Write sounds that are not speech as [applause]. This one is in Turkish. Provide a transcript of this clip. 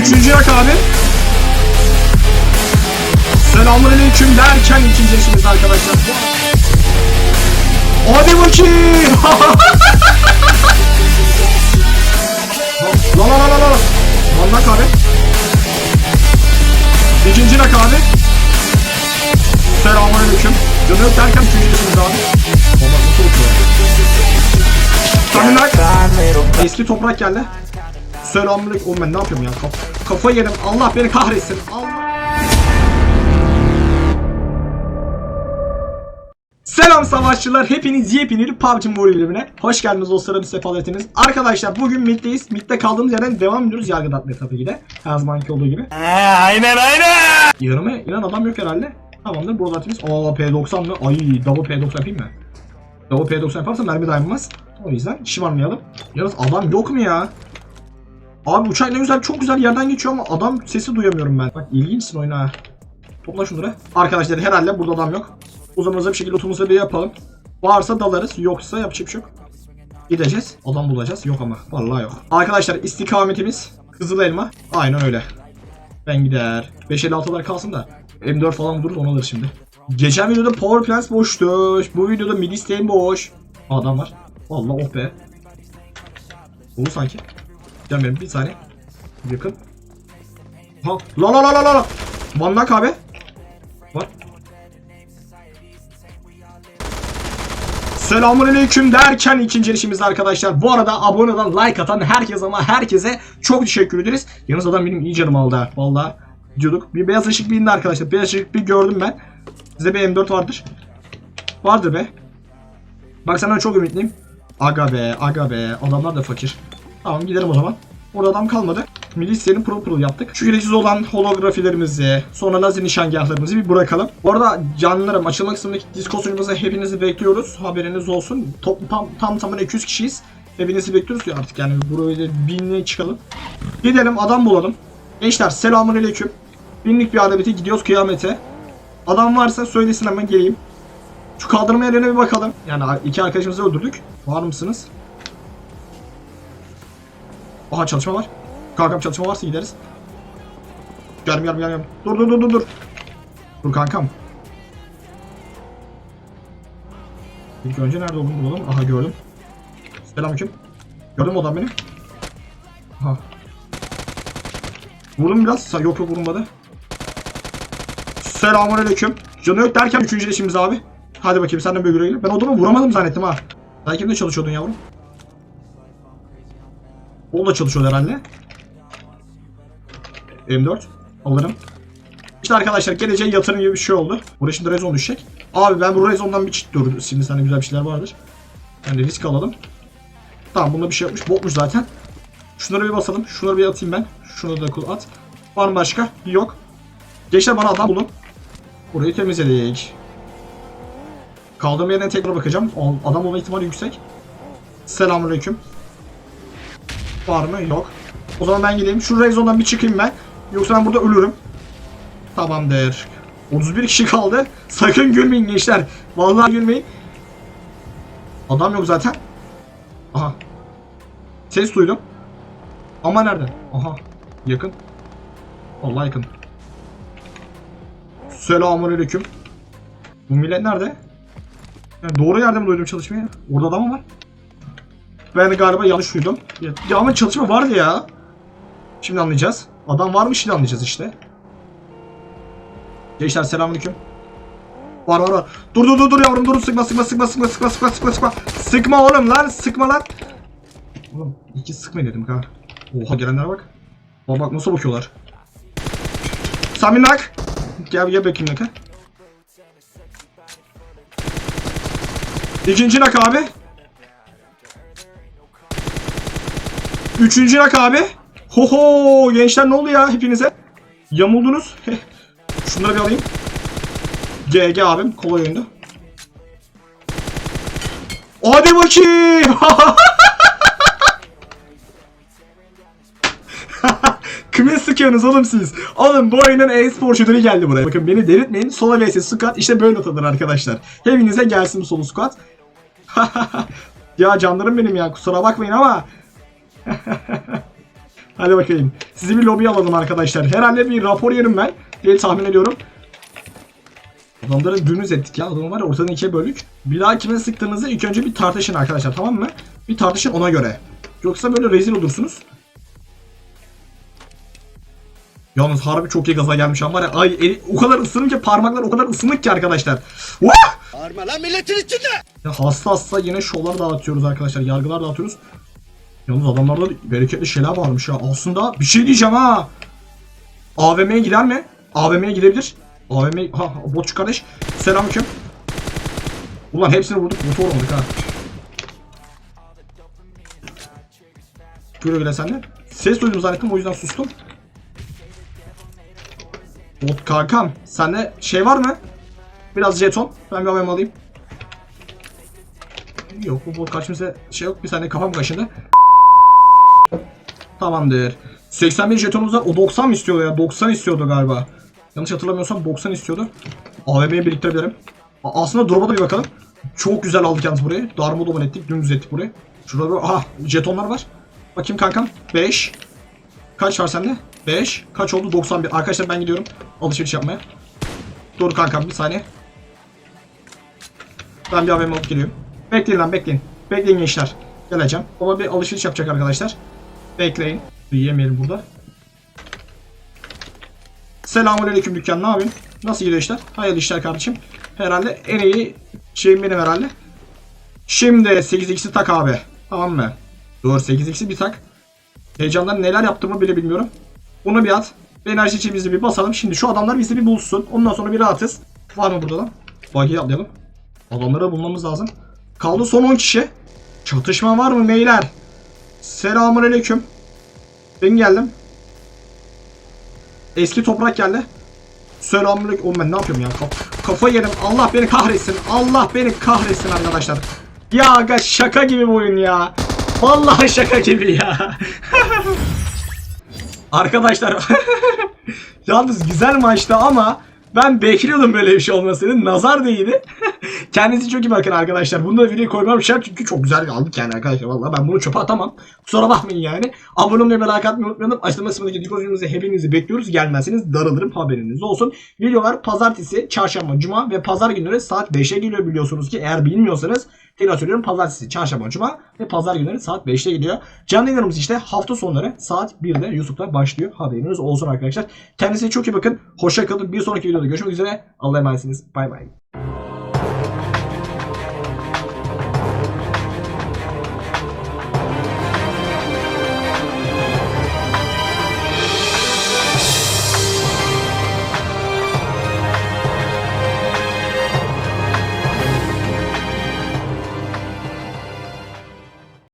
Üçüncü yak abi. Selamünaleyküm derken ikinci yaşımız arkadaşlar. Hadi bakayım. la la la la la. Vallahi abi. İkinci nak abi. Selamünaleyküm. Canı yok derken üçüncü yaşımız abi. Baba nasıl okuyor? Eski toprak geldi. Selamünaleyküm. Oğlum ben ne yapıyorum ya? Kaf kafa yedim. Allah beni kahretsin. Allah. Selam savaşçılar. Hepiniz yepyeni PUBG Mobile bölümüne. Hoş geldiniz dostlarım sefalar ettiniz. Arkadaşlar bugün Mid'deyiz. Mid'de kaldığımız yerden devam ediyoruz. Yargı atmaya tabii ki de. Her zamanki olduğu gibi. aynen aynen. Yanıma inan adam yok herhalde. Tamamdır. Burada atıyoruz. Aa P90 mı? Ay double P90 yapayım mı? Double P90 yaparsam mermi dayanmaz. O yüzden şımarmayalım. Yalnız adam yok mu ya? Abi uçak ne güzel çok güzel yerden geçiyor ama adam sesi duyamıyorum ben. Bak ilginçsin oyuna. Topla şunları. Arkadaşlar herhalde burada adam yok. Uzamıza bir şekilde oturumuza bir yapalım. Varsa dalarız yoksa yapacak bir şey yok. Gideceğiz. Adam bulacağız. Yok ama. Vallahi yok. Arkadaşlar istikametimiz Kızıl Elma. Aynen öyle. Ben gider. 556'lar kalsın da. M4 falan durur onu alır şimdi. Geçen videoda Power Plants boştu. Bu videoda Midi Stain boş. Adam var. Vallahi oh be. Olur sanki. Can benim bir saniye. Yakın. Ha. La la la la la. One knock abi. Var. Selamünaleyküm derken ikinci erişimizde arkadaşlar. Bu arada abone olan, like atan herkes ama herkese çok teşekkür ederiz. Yalnız adam benim iyi canımı aldı ha. Valla diyorduk. Bir beyaz ışık bir indi arkadaşlar. Beyaz ışık bir gördüm ben. Size bir M4 vardır. Vardır be. Bak senden çok ümitliyim. Aga be, aga be. Adamlar da fakir. Tamam gidelim o zaman. Orada adam kalmadı. Milislerini pırıl pırıl yaptık. Şu gereksiz olan holografilerimizi, sonra lazer nişangahlarımızı bir bırakalım. Bu arada canlılarım açılmak kısmındaki Discord sunucumuza hepinizi bekliyoruz. Haberiniz olsun. Top, tam, tam tamına 200 kişiyiz. Hepinizi bekliyoruz ya artık yani buraya binle çıkalım. Gidelim adam bulalım. Gençler selamünaleyküm. Binlik bir adabete gidiyoruz kıyamete. Adam varsa söylesin hemen geleyim. Şu kaldırma yerine bir bakalım. Yani iki arkadaşımızı öldürdük. Var mısınız? Aha çalışma var. Kankam çalışma varsa gideriz. Geldim geldim geldim. Dur dur dur dur dur. Dur kankam. İlk önce nerede olduğunu bulalım. Aha gördüm. Selamünaleyküm. Gördün mü adam beni? Aha. Vurdum biraz. Yok yok vurmadı. Selamünaleyküm. Canı yok derken üçüncü işimiz abi. Hadi bakayım sen de bir görelim. Ben adamı vuramadım zannettim ha. Sen kimde çalışıyordun yavrum? O da çalışıyor herhalde. M4 alırım. İşte arkadaşlar geleceğe yatırım gibi bir şey oldu. Buraya şimdi rezon düşecek. Abi ben bu rezondan bir çit dur. Şimdi sende güzel bir şeyler vardır. Yani risk alalım. Tamam bunda bir şey yapmış. Bokmuş zaten. Şunları bir basalım. Şunları bir atayım ben. Şunu da at. Var mı başka? Yok. Gençler bana adam bulun. Burayı temizledik. Kaldığım yerden tekrar bakacağım. Adam olma ihtimali yüksek. Selamünaleyküm. Var mı? Yok. O zaman ben gideyim. Şu rezondan bir çıkayım ben. Yoksa ben burada ölürüm. Tamamdır. 31 kişi kaldı. [laughs] Sakın gülmeyin gençler. Vallahi gülmeyin. Adam yok zaten. Aha. Ses duydum. Ama nerede? Aha. Yakın. Allah yakın. Selamünaleyküm. Bu millet nerede? Yani doğru yerde mi duydum çalışmayı? Orada adam mı var? Ben de galiba yanlış duydum. Ya, ya ama çalışma vardı ya. Şimdi anlayacağız. Adam varmış şimdi anlayacağız işte. Gençler selamünaleyküm. Var var var. Dur dur dur dur yavrum dur sıkma sıkma sıkma sıkma sıkma sıkma sıkma sıkma. Sıkma oğlum lan sıkma lan. Oğlum iki sıkma dedim ha. Oha gelenlere bak. Bak bak nasıl bakıyorlar. Sami nak. Gel gel bakayım nak. İkinci nak abi. Üçüncü rak abi. Hoho gençler ne oldu ya hepinize? Yamuldunuz. [laughs] Şunları bir alayım. GG abim kolay oyundu. Hadi bakayım. [laughs] Kime sıkıyorsunuz oğlum siz? Oğlum bu oyunun e-sporcuları geldi buraya. Bakın beni delirtmeyin. Sola vs squat işte böyle atılır arkadaşlar. Hepinize gelsin solo squat. [laughs] ya canlarım benim ya kusura bakmayın ama [laughs] Hadi bakayım. Sizi bir lobi alalım arkadaşlar. Herhalde bir rapor yerim ben. diye tahmin ediyorum. Adamları dümdüz ettik ya. Adamı var ya ortadan ikiye böldük. Bir daha kime sıktığınızı ilk önce bir tartışın arkadaşlar tamam mı? Bir tartışın ona göre. Yoksa böyle rezil olursunuz. Yalnız harbi çok iyi gaza gelmiş ama var ya ay eli, o kadar ısınım ki parmaklar o kadar ısınık ki arkadaşlar. Vah! Bağırma lan milletin içinde. Ya hasta hasta yine şovlar dağıtıyoruz arkadaşlar. Yargılar dağıtıyoruz. Yalnız adamlarda bereketli şeyler varmış ya. Aslında bir şey diyeceğim ha. AVM'ye gider mi? AVM'ye gidebilir. AVM ha botçu kardeş. Selamünaleyküm. Ulan hepsini vurduk. Botu vurmadık ha. Güle güle sen de. Ses duydum zannettim o yüzden sustum. Bot kankam. Sende şey var mı? Biraz jeton. Ben bir AVM alayım. Yok bu bot kaçmışsa şey yok. Bir saniye kafam kaşındı. Tamamdır. 81 jetonumuz var. O 90 mı istiyordu ya? 90 istiyordu galiba. Yanlış hatırlamıyorsam 90 istiyordu. AVM'ye biriktirebilirim. Aslında drop'a da bir bakalım. Çok güzel aldık yalnız burayı. Darmadağın ettik. Dümdüz ettik burayı. Şurada bir... Aha jetonlar var. Bakayım kankam. 5. Kaç var sende? 5. Kaç oldu? 91. Arkadaşlar ben gidiyorum. Alışveriş yapmaya. Dur kankam bir saniye. Ben bir AVM alıp geliyorum. Bekleyin lan bekleyin. Bekleyin gençler. Geleceğim. Baba bir alışveriş yapacak arkadaşlar. Bekleyin. Yiyemeyelim burada. Selamünaleyküm dükkan. Ne yapayım? Nasıl gidiyor işler? Hayırlı işler kardeşim. Herhalde en iyi şeyim benim herhalde. Şimdi 8x'i tak abi. Tamam mı? Dur 8x'i bir tak. Heyecandan neler yaptığımı bile bilmiyorum. Bunu bir at. Ve enerji içimizi bir basalım. Şimdi şu adamlar bizi bir bulsun. Ondan sonra bir rahatız. Var mı burada lan? Bagiyi atlayalım. Adamları bulmamız lazım. Kaldı son 10 kişi. Çatışma var mı beyler? Selamun aleyküm. Ben geldim. Eski toprak geldi. Selamünaleyküm. Oğlum ben ne yapıyorum ya? Kaf kafa yedim. Allah beni kahretsin. Allah beni kahretsin arkadaşlar. Ya aga şaka gibi bu oyun ya. Vallahi şaka gibi ya. [laughs] arkadaşlar. [laughs] Yalnız güzel maçtı ama ben bekliyordum böyle bir şey olmasını. Nazar değdi. [laughs] Kendinize çok iyi bakın arkadaşlar. Bunu da videoya koymam şart çünkü çok güzel aldık yani arkadaşlar. Vallahi ben bunu çöpe atamam. Kusura bakmayın yani. Abone olmayı ve like atmayı unutmayalım. Açıklama kısmındaki dikozunuzu hepinizi bekliyoruz. Gelmezseniz daralırım haberiniz olsun. Videolar pazartesi, çarşamba, cuma ve pazar günleri saat 5'e geliyor biliyorsunuz ki. Eğer bilmiyorsanız tekrar söylüyorum pazartesi, çarşamba, cuma ve pazar günleri saat 5'te geliyor. Canlı yayınlarımız işte hafta sonları saat 1'de YouTube'da başlıyor. Haberiniz olsun arkadaşlar. Kendinize çok iyi bakın. Hoşça kalın. Bir sonraki videoda görüşmek üzere. Allah'a emanetsiniz. Bay bay.